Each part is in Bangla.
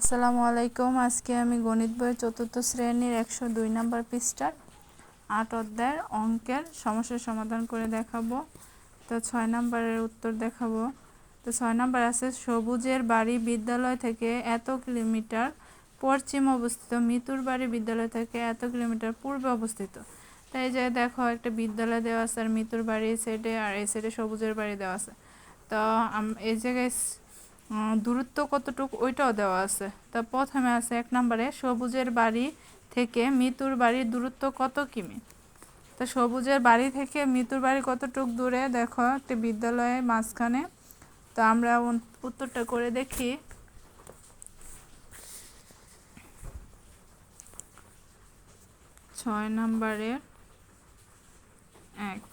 আসসালামু আলাইকুম। আজকে আমি গণিত বইয়ের চতুর্থ শ্রেণির একশো দুই নম্বর পৃষ্ঠার আট অধ্যায়ের অঙ্কের সমস্যার সমাধান করে দেখাবো। তো ছয় নম্বরের উত্তর দেখাবো। তো ছয় নম্বর আছে, সবুজের বাড়ি বিদ্যালয় থেকে এত কিলোমিটার পশ্চিম অবস্থিত। মিতুর বাড়ি বিদ্যালয় থেকে এত কিলোমিটার পূর্বে অবস্থিত। তাই যে দেখো, একটা বিদ্যালয় দেওয়া আছে আর মিতুর বাড়ি এই সাইডে আর এই সাইডে সবুজের বাড়ি দেওয়া আছে। তো এই জায়গায় দূরত্ব কতটুকু ওইটাও দেওয়া আছে। তা প্রথমে আছে এক নম্বরে, সবুজের বাড়ি থেকে মিতুর বাড়ির দূরত্ব কত কিমি? তা সবুজের বাড়ি থেকে মিতুর বাড়ি কতটুক দূরে? দেখো, একটা বিদ্যালয়ের মাঝখানে। তো আমরা উত্তরটা করে দেখি। ছয় নম্বরের এক।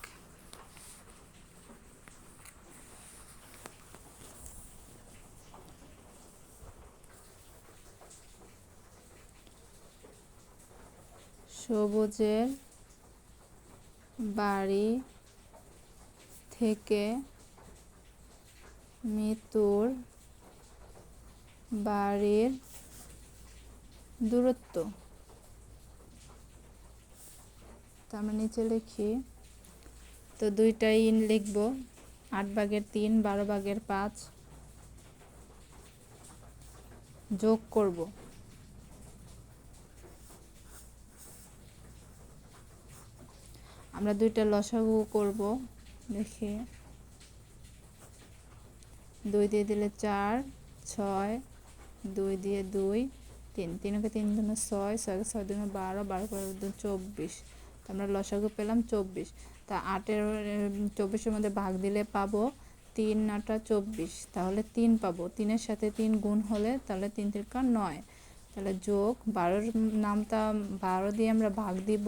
সবুজের বাড়ি থেকে মিতুর বাড়ির দূরত্ব। তো আমরা নিচে লিখি। তো দুইটাই ইন লিখব। আট ভাগের তিন, বারো ভাগের পাঁচ যোগ করব। আমরা দুইটা লসাগু করব, দেখি। দুই দিয়ে দিলে চার, ছয়, দুই দিয়ে দুই, তিন। তিনকে তিন দুনো ছয়, ছয়কে ছয় দুনো বারো বারো করে দুই চব্বিশ। আমরা লসাগু পেলাম চব্বিশ। তা আটের, চব্বিশের মধ্যে ভাগ দিলে পাবো তিন আটা চব্বিশ। তাহলে তিন পাবো। তিনের সাথে তিন গুণ হলে তাহলে তিন তিনকা নয়। তাহলে যোগ বারোর নামটা বারো দিয়ে আমরা ভাগ দিব।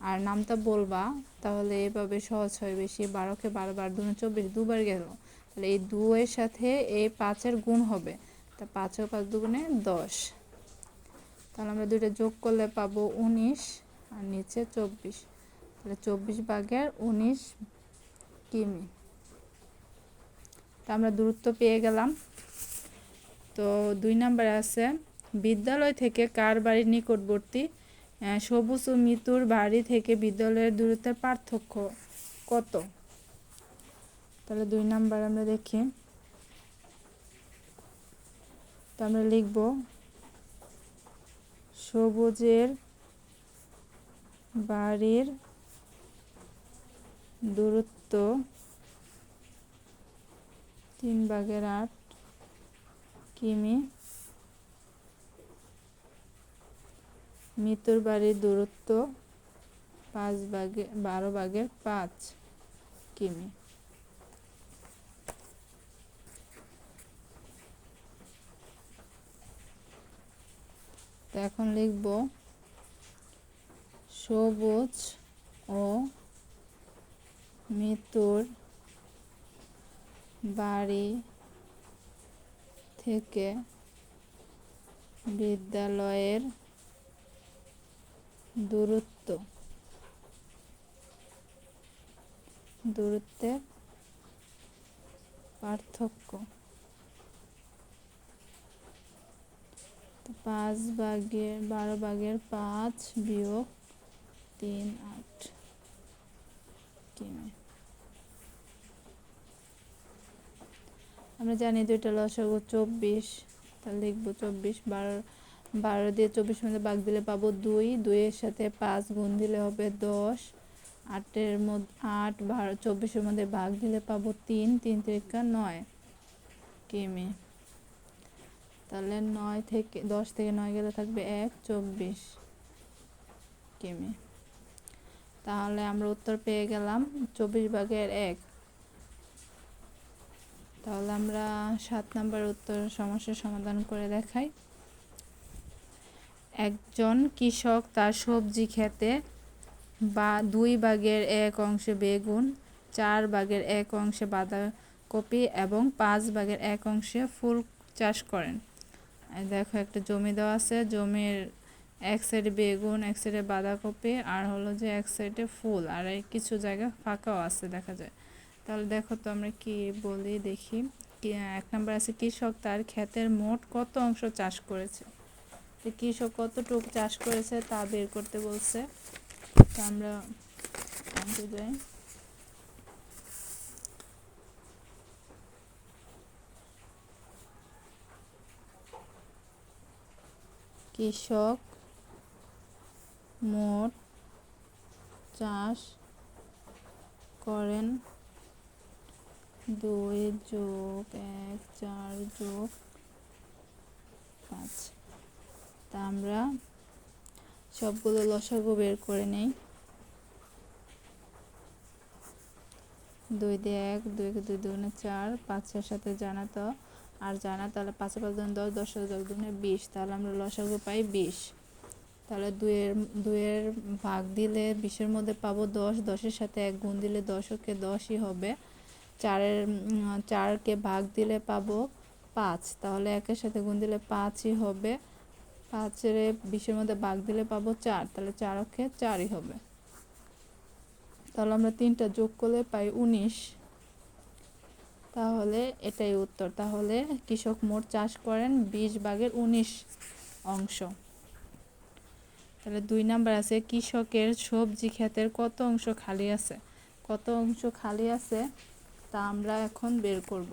আর নামটা বলবা, তাহলে এভাবে সহজ হয়। বেশি বারোকে বারো, বার দুনো চব্বিশ, দুবার গেল। তাহলে এই দুয়ের সাথে এই পাঁচের গুণ হবে। তা পাঁচও পাঁচ দুগুণে দশ। তাহলে আমরা দুইটা যোগ করলে পাবো উনিশ আর নিচে চব্বিশ। তাহলে চব্বিশ ভাগের উনিশ কিমি। তা আমরা দূরত্ব পেয়ে গেলাম। তো দুই নম্বরে আছে, বিদ্যালয় থেকে কার বাড়ির নিকটবর্তী? সবুজ ও মিতুর বাড়ি থেকে বিদ্যালয়ের দূরত্বের পার্থক্য কত? তাহলে দুই নাম্বার আমরা দেখি। তো আমরা লিখব, সবুজের বাড়ির দূরত্ব তিন ভাগের আট কিমি মিতুর বাড়ির দূরত্ব পাঁচ ভাগে, বারো ভাগের পাঁচ কিমি। এখন লিখব সবুজ ও মিতুর বাড়ি থেকে বিদ্যালয়ের দূরত্ব। দূরত্বের পার্থক্য। পাঁচ ভাগের বারো ভাগের পাঁচ বিয়োগ তিন আট। কিমি। আমরা জানি দুইটা লসাগু চব্বিশ, তাহলে লিখব চব্বিশ, বারো বারো দিয়ে চব্বিশ মধ্যে বাঘ দিলে পাবো দুই। দুইয়ের সাথে পাঁচ গুণ দিলে হবে দশ। আটের মধ্যে আট, বারো, চব্বিশের মধ্যে ভাগ দিলে পাবো তিন। তিন তিরিকা নয়। কিমি তাহলে নয় থেকে, দশ থেকে নয় গেলে থাকবে এক, চব্বিশ। কিমি তাহলে আমরা উত্তর পেয়ে গেলাম চব্বিশ ভাগের এক। তাহলে আমরা সাত নম্বর উত্তর সমস্যার সমাধান করে দেখাই। একজন কৃষক তার সবজি খেতে বা দুই ভাগের এক অংশে বেগুন, চার ভাগের এক অংশে বাঁধাকপি এবং পাঁচ ভাগের এক অংশে ফুল চাষ করেন। দেখো একটা জমি দেওয়া আছে। জমির এক সাইডে বেগুন, এক সাইডে বাঁধাকপি আর হলো যে এক সাইডে ফুল আর কিছু জায়গা ফাঁকাও আছে দেখা যায়। তাহলে দেখো তো আমরা কি বলি দেখি। এক নম্বর আছে, কৃষক তার ক্ষেতের মোট কত অংশ চাষ করেছে? কৃষক কতটুকু চাষ করেছে তা বের করতে বলছে। আমরা অঙ্কে যাই কৃষক মোট চাষ করেন দুই যোগ এক চার যোগ পাঁচ। তা আমরা সবগুলো লসাগু বের করে নেই। দুই দিয়ে এক, দুই দুই দুগুণে চার পাঁচের সাথে জানা তো আর জানা তাহলে পাঁচে পাঁচ দুগুণে দশ দশ দুগুণে বিশ, তাহলে আমরা লসাগু পাই বিশ। তাহলে দুইয়ের দুইয়ের ভাগ দিলে বিশের মধ্যে পাবো দশ, দশের সাথে এক গুণ দিলে দশকে দশই হবে। চারের চারকে ভাগ দিলে পাবো পাঁচ, তাহলে একের সাথে গুণ দিলে পাঁচই হবে। পাঁচের বিশের মধ্যে ভাগ দিলে পাবো চার, তাহলে চারকে চারই হবে। তাহলে আমরা তিনটা যোগ করলে পাই উনিশ। তাহলে এটাই উত্তর। তাহলে কৃষক মোট চাষ করেন বিশ ভাগের উনিশ অংশ। তাহলে দুই নাম্বার আছে, কৃষকের সবজি ক্ষেতের কত অংশ খালি আছে? কত অংশ খালি আছে? তা আমরা এখন বের করব।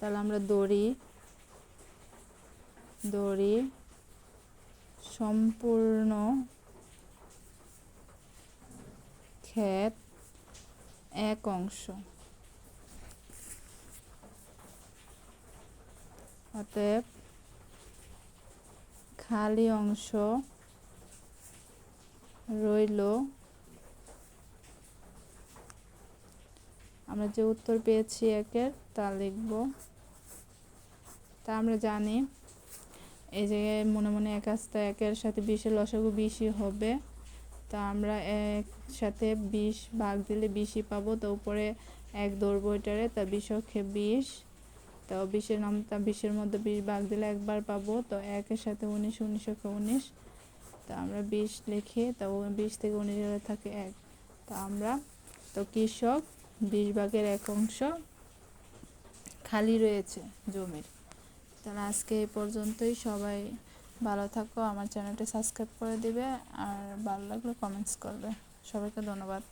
তাহলে আমরা দড়ি দড়ি সম্পূর্ণ ক্ষেত এক অংশ। অতএব খালি অংশ রইল আমরা যে উত্তর পেয়েছি একের, তা লিখব। তা আমরা জানি, এই জায়গায় মনে মনে এক আসতে একের সাথে বিশের লসাগু বিশই হবে, তা আমরা এক সাথে বিশ ভাগ দিলে বিশই পাবো, তো উপরে এক দৌড় বইটারে তা বিশকে বিশ, তো বিশের নাম, তা বিশের মধ্যে বিশ ভাগ দিলে একবার পাবো, তো একের সাথে উনিশ উনিশকে উনিশ, তা আমরা বিশ লিখি, তো বিশ থেকে উনিশ থাকে এক, তা আমরা, তো কৃষক বিশ ভাগের এক অংশ খালি রয়েছে জমির। তাহলে আজকে এই পর্যন্তই। সবাই ভালো থাকো। আমার চ্যানেলটি সাবস্ক্রাইব করে দিবে। আর ভালো লাগলে কমেন্টস করবে। সবাইকে ধন্যবাদ।